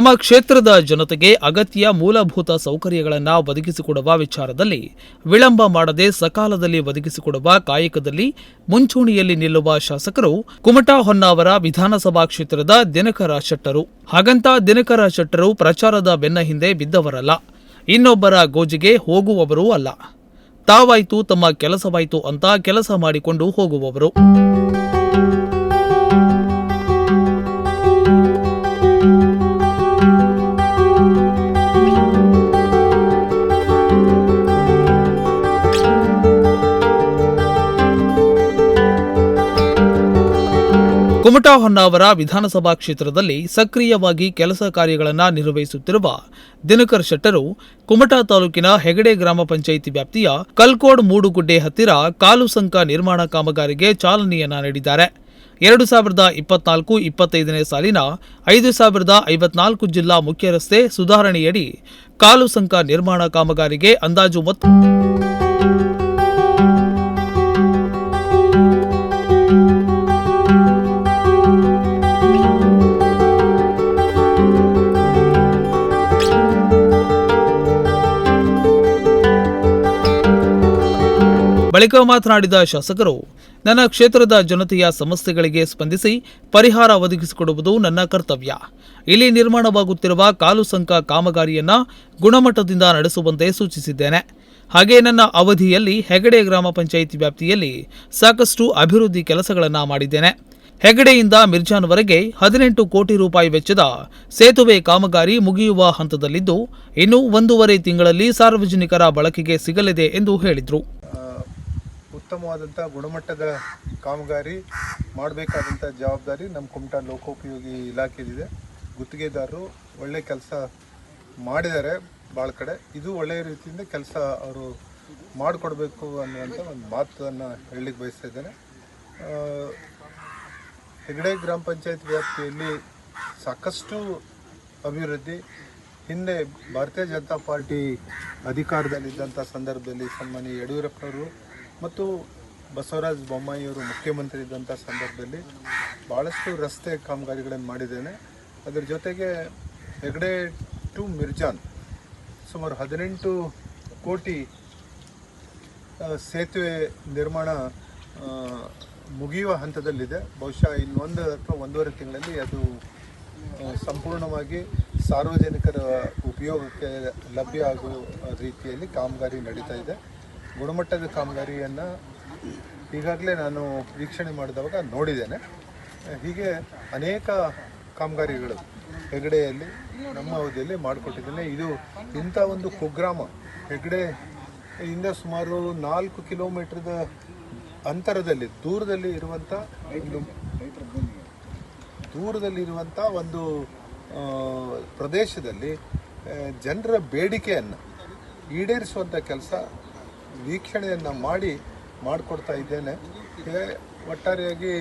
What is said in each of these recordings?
ತಮ್ಮ ಕ್ಷೇತ್ರದ ಜನತೆಗೆ ಅಗತ್ಯ ಮೂಲಭೂತ ಸೌಕರ್ಯಗಳನ್ನು ಒದಗಿಸಿಕೊಡುವ ವಿಚಾರದಲ್ಲಿ ವಿಳಂಬ ಮಾಡದೆ ಸಕಾಲದಲ್ಲಿ ಒದಗಿಸಿಕೊಡುವ ಕಾಯಕದಲ್ಲಿ ಮುಂಚೂಣಿಯಲ್ಲಿ ನಿಲ್ಲುವ ಶಾಸಕರು ಕುಮಟಾ ಹೊನ್ನಾವರ ವಿಧಾನಸಭಾ ಕ್ಷೇತ್ರದ ದಿನಕರ ಶೆಟ್ಟರು. ಹಾಗಂತ ದಿನಕರ ಶೆಟ್ಟರು ಪ್ರಚಾರದ ಬೆನ್ನ ಹಿಂದೆ ಬಿದ್ದವರಲ್ಲ. ಇನ್ನೊಬ್ಬರ ಗೋಜಿಗೆ ಹೋಗುವವರೂ ಅಲ್ಲ. ತಾವಾಯ್ತು ತಮ್ಮ ಕೆಲಸವಾಯ್ತು ಅಂತ ಕೆಲಸ ಮಾಡಿಕೊಂಡು ಹೋಗುವವರು. ಕುಮಟಾ ಹೊನ್ನಾವರ ವಿಧಾನಸಭಾ ಕ್ಷೇತ್ರದಲ್ಲಿ ಸಕ್ರಿಯವಾಗಿ ಕೆಲಸ ಕಾರ್ಯಗಳನ್ನು ನಿರ್ವಹಿಸುತ್ತಿರುವ ದಿನಕರ್ ಶೆಟ್ಟರು ಕುಮಟಾ ತಾಲೂಕಿನ ಹೆಗಡೆ ಗ್ರಾಮ ಪಂಚಾಯಿತಿ ವ್ಯಾಪ್ತಿಯ ಕಲ್ಕೋಡ್ ಮೂಡುಗುಡ್ಡೆ ಹತ್ತಿರ ಕಾಲು ಸಂಕ ನಿರ್ಮಾಣ ಕಾಮಗಾರಿಗೆ ಚಾಲನೆಯನ್ನ ನೀಡಿದ್ದಾರೆ. ಎರಡು ಸಾವಿರದ ಇಪ್ಪತ್ನಾಲ್ಕು ಇಪ್ಪತ್ತೈದನೇ ಸಾಲಿನ ಐದು ಸಾವಿರದ ಐವತ್ನಾಲ್ಕು ಜಿಲ್ಲಾ ಮುಖ್ಯ ರಸ್ತೆ ಸುಧಾರಣೆಯಡಿ ಕಾಲು ಸಂಕ ನಿರ್ಮಾಣ ಕಾಮಗಾರಿಗೆ ಅಂದಾಜು ಮೊತ್ತ ಬಳಿಕ ಮಾತನಾಡಿದ ಶಾಸಕರು, ನನ್ನ ಕ್ಷೇತ್ರದ ಜನತೆಯ ಸಮಸ್ಯೆಗಳಿಗೆ ಸ್ಪಂದಿಸಿ ಪರಿಹಾರ ಒದಗಿಸಿಕೊಡುವುದು ನನ್ನ ಕರ್ತವ್ಯ. ಇಲ್ಲಿ ನಿರ್ಮಾಣವಾಗುತ್ತಿರುವ ಕಾಲು ಸಂಕ ಕಾಮಗಾರಿಯನ್ನ ಗುಣಮಟ್ಟದಿಂದ ನಡೆಸುವಂತೆ ಸೂಚಿಸಿದ್ದೇನೆ. ಹಾಗೆ ನನ್ನ ಅವಧಿಯಲ್ಲಿ ಹೆಗಡೆ ಗ್ರಾಮ ಪಂಚಾಯಿತಿ ವ್ಯಾಪ್ತಿಯಲ್ಲಿ ಸಾಕಷ್ಟು ಅಭಿವೃದ್ಧಿ ಕೆಲಸಗಳನ್ನು ಮಾಡಿದ್ದೇನೆ. ಹೆಗಡೆಯಿಂದ ಮಿರ್ಜಾನ್ವರೆಗೆ ಹದಿನೆಂಟು ಕೋಟಿ ರೂಪಾಯಿ ವೆಚ್ಚದ ಸೇತುವೆ ಕಾಮಗಾರಿ ಮುಗಿಯುವ ಹಂತದಲ್ಲಿದ್ದು, ಇನ್ನು ಒಂದೂವರೆ ತಿಂಗಳಲ್ಲಿ ಸಾರ್ವಜನಿಕರ ಬಳಕೆಗೆ ಸಿಗಲಿದೆ ಎಂದು ಹೇಳಿದರು. ಉತ್ತಮವಾದಂಥ ಗುಣಮಟ್ಟದ ಕಾಮಗಾರಿ ಮಾಡಬೇಕಾದಂಥ ಜವಾಬ್ದಾರಿ ನಮ್ಮ ಕುಮಟಾ ಲೋಕೋಪಯೋಗಿ ಇಲಾಖೆಯಲ್ಲಿದೆ. ಗುತ್ತಿಗೆದಾರರು ಒಳ್ಳೆ ಕೆಲಸ ಮಾಡಿದ್ದಾರೆ ಭಾಳ ಕಡೆ. ಇದು ಒಳ್ಳೆಯ ರೀತಿಯಿಂದ ಕೆಲಸ ಅವರು ಮಾಡಿಕೊಡ್ಬೇಕು ಅನ್ನುವಂಥ ಒಂದು ಮಾತನ್ನು ಹೇಳಲಿಕ್ಕೆ ಬಯಸ್ತಾ ಇದ್ದೇನೆ. ಹೆಗಡೆ ಗ್ರಾಮ ಪಂಚಾಯತ್ ವ್ಯಾಪ್ತಿಯಲ್ಲಿ ಸಾಕಷ್ಟು ಅಭಿವೃದ್ಧಿ. ಹಿಂದೆ ಭಾರತೀಯ ಜನತಾ ಪಾರ್ಟಿ ಅಧಿಕಾರದಲ್ಲಿದ್ದಂಥ ಸಂದರ್ಭದಲ್ಲಿ ಸನ್ಮಾನ್ಯ ಯಡಿಯೂರಪ್ಪನವರು ಮತ್ತು ಬಸವರಾಜ ಬೊಮ್ಮಾಯಿಯವರು ಮುಖ್ಯಮಂತ್ರಿ ಇದ್ದಂಥ ಸಂದರ್ಭದಲ್ಲಿ ಭಾಳಷ್ಟು ರಸ್ತೆ ಕಾಮಗಾರಿಗಳನ್ನು ಮಾಡಿದ್ದೇನೆ. ಅದರ ಜೊತೆಗೆ ಹೆಗಡೆ ಟು ಮಿರ್ಜಾನ್ ಸುಮಾರು ಹದಿನೆಂಟು ಕೋಟಿ ಸೇತುವೆ ನಿರ್ಮಾಣ ಮುಗಿಯುವ ಹಂತದಲ್ಲಿದೆ. ಬಹುಶಃ ಇನ್ನೊಂದು ಅಥವಾ ಒಂದೂವರೆ ತಿಂಗಳಲ್ಲಿ ಅದು ಸಂಪೂರ್ಣವಾಗಿ ಸಾರ್ವಜನಿಕರ ಉಪಯೋಗಕ್ಕೆ ಲಭ್ಯ ಆಗುವ ರೀತಿಯಲ್ಲಿ ಕಾಮಗಾರಿ ನಡೀತಾ ಇದೆ. ಗುಣಮಟ್ಟದ ಕಾಮಗಾರಿಯನ್ನು ಈಗಾಗಲೇ ನಾನು ವೀಕ್ಷಣೆ ಮಾಡಿದವಾಗ ನೋಡಿದ್ದೇನೆ. ಹೀಗೆ ಅನೇಕ ಕಾಮಗಾರಿಗಳು ಹೆಗಡೆಯಲ್ಲಿ ನಮ್ಮ ಅವಧಿಯಲ್ಲಿ ಮಾಡಿಕೊಟ್ಟಿದ್ದೇನೆ. ಇದು ಇಂಥ ಒಂದು ಕುಗ್ರಾಮ ಹೆಗಡೆ ಇಂದ ಸುಮಾರು ನಾಲ್ಕು ಕಿಲೋಮೀಟ್ರದ ಅಂತರದಲ್ಲಿ, ದೂರದಲ್ಲಿ ಇರುವಂಥ ಒಂದು ದೂರದಲ್ಲಿರುವಂಥ ಒಂದು ಪ್ರದೇಶದಲ್ಲಿ ಜನರ ಬೇಡಿಕೆಯನ್ನು ಈಡೇರಿಸುವಂಥ ಕೆಲಸ ವೀಕ್ಷಣೆಯನ್ನು ಮಾಡಿ ಮಾಡಿಕೊಡ್ತಾ ಇದ್ದೇನೆ. ಒಟ್ಟಾರೆಯಾಗಿ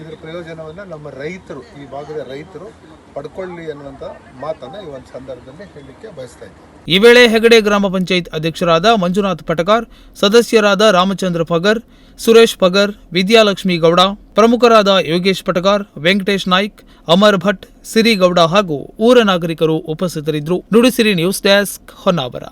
ಇದರ ಪ್ರಯೋಜನವನ್ನು ನಮ್ಮ ರೈತರು, ಈ ಭಾಗದ ರೈತರು ಪಡ್ಕೊಳ್ಳಿ ಅನ್ನುವಂಥ ಮಾತನ್ನು ಈ ಒಂದು ಸಂದರ್ಭದಲ್ಲಿ ಹೇಳಲಿಕ್ಕೆ ಬಯಸ್ತಾ ಇದ್ದೀನಿ. ಈ ವೇಳೆ ಹೆಗಡೆ ಗ್ರಾಮ ಪಂಚಾಯತ್ ಅಧ್ಯಕ್ಷರಾದ ಮಂಜುನಾಥ್ ಪಟಕಾರ್ ಸದಸ್ಯರಾದ ರಾಮಚಂದ್ರ ಪಗರ್ ಸುರೇಶ್ ಪಗರ್ ವಿದ್ಯಾಲಕ್ಷ್ಮಿ ಗೌಡ, ಪ್ರಮುಖರಾದ ಯೋಗೇಶ್ ಪಟಕಾರ್ ವೆಂಕಟೇಶ್ ನಾಯ್ಕ್, ಅಮರ್ ಭಟ್, ಸಿರಿಗೌಡ ಹಾಗೂ ಊರ ನಾಗರಿಕರು ಉಪಸ್ಥಿತರಿದ್ದರು. Nudisiri news desk Honnavar.